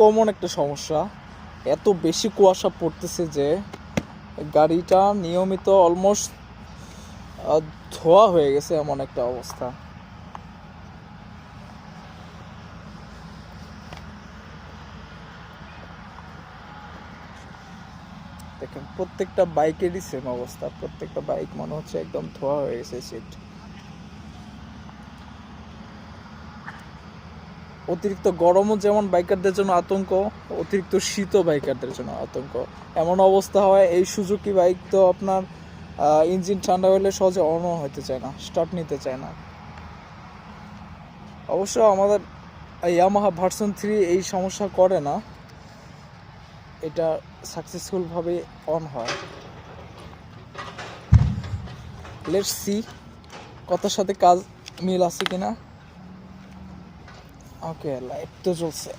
Common একটা সমস্যা। এত বেশি কুয়াশা পড়তেছে যে গাড়িটা নিয়মিত অলমোস্ট ধোয়া হয়ে গেছে এমন একটা অবস্থা। দেখেন, প্রত্যেকটা বাইকেরই সেম অবস্থা। প্রত্যেকটা বাইক মনে হচ্ছে একদম ধোয়া হয়ে গেছে সিট অতিরিক্ত গরমও যেমন বাইকারদের জন্য আতঙ্ক, অতিরিক্ত শীতও বাইকারদের জন্য আতঙ্ক। এমন অবস্থা হয় এই সুজুকি বাইক তো আপনার ইঞ্জিন ঠান্ডা হলে সহজে অনও হতে চায় না স্টার্ট নিতে চায় না। অবশ্য আমাদের ইয়ামাহা ভার্সন থ্রি এই সমস্যা করে না। এটা সাকসেসফুলভাবে অন হয়। লেটস সি কথার সাথে কাজ মিল আছে কিনা। ওকে লাইট তো চলছে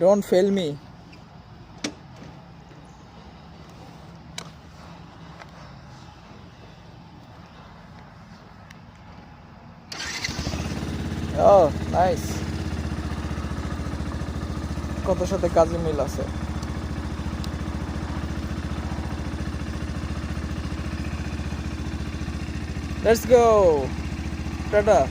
don't fail me O nice কথার সাথে কাজে মিল আছে? Let's go. Tata.